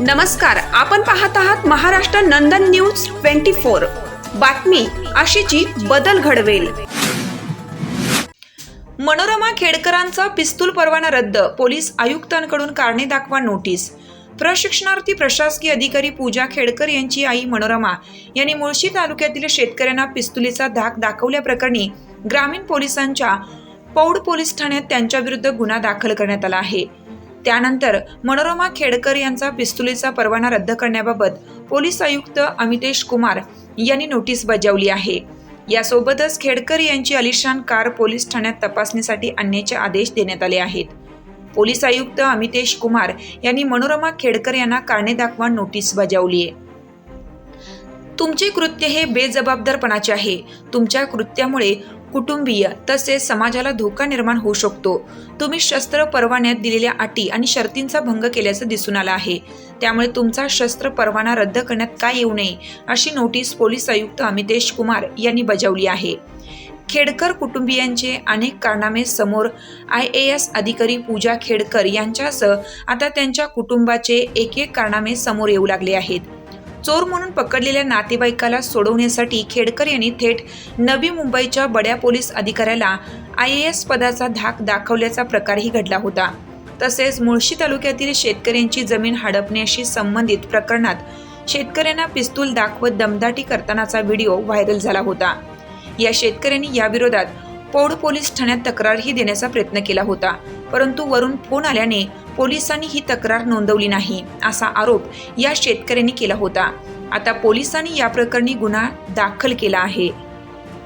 नमस्कार आपण पाहत आहात Maharashtra Nandan news twenty four. बातमी अशीची बदल घडवेल. मनोरमा खेडकरांचा पिस्तूल परवाना रद्द पोलीस आयुक्तांकडून कारणे दाखवा नोटीस. प्रशिक्षणार्थी प्रशासकीय अधिकारी पूजा खेडकर यांची आई मनोरमा यांनी मुळशी तालुक्यातील शेतकऱ्यांना पिस्तुलीचा धाक दाखवल्याप्रकरणी ग्रामीण पोलिसांच्या पौड पोलीस ठाण्यात त्यांच्याविरुद्ध गुन्हा दाखल करण्यात आला आहे. त्यानंतर मनोरमा खेडकर यांचा पिस्तुलीचा परवाना रद्द करण्याबाबत पोलीस आयुक्त अमितेश कुमार यांनी नोटीस बजावली आहे. यासोबतच खेडकर यांची अलिशान कार पोलीस ठाण्यात तपासणीसाठी आणण्याचे आदेश देण्यात आले आहेत. पोलीस आयुक्त अमितेश कुमार यांनी मनोरमा खेडकर यांना कारणे दाखवा नोटीस बजावली आहे. तुमचे कृत्य हे बेजबाबदारपणाचे आहे. तुमच्या कृत्यामुळे कुटुंबीय तसेच समाजाला धोका निर्माण होऊ शकतो. तुम्ही शस्त्र परवान्यात दिलेल्या अटी आणि शर्तींचा भंग केल्याचं दिसून आलं आहे. त्यामुळे तुमचा शस्त्र परवाना रद्द करण्यात काय येऊ नये अशी नोटीस पोलीस आयुक्त अमितेश कुमार यांनी बजावली आहे. खेडकर कुटुंबियांचे अनेक कारनामे समोर आय ए एस अधिकारी पूजा खेडकर यांच्यासह आता त्यांच्या कुटुंबाचे एक एक कारनामे समोर येऊ लागले आहेत. चोर म्हणून पकडलेल्या नातेवाईकाला सोडवण्यासाठी खेडकर यांनी थेट नवी मुंबईच्या बड्या पोलीस अधिकाऱ्याला आय ए एस पदाचा धाक दाखवल्याचा प्रकारही घडला होता. तसेच मुळशी तालुक्यातील शेतकऱ्यांची जमीन हडपण्याशी संबंधित प्रकरणात शेतकऱ्यांना पिस्तूल दाखवत दमदाटी करतानाचा व्हिडिओ व्हायरल झाला होता. या शेतकऱ्यांनी याविरोधात पौड पोलीस ठाण्यात तक्रारही देण्याचा प्रयत्न केला होता. परंतु वरून फोन आल्याने पोलिसांनी ही तक्रार नोंदवली नाही असा आरोप या शेतकऱ्यांनी केला होता. आता पोलिसांनी या प्रकरणी गुन्हा दाखल केला आहे.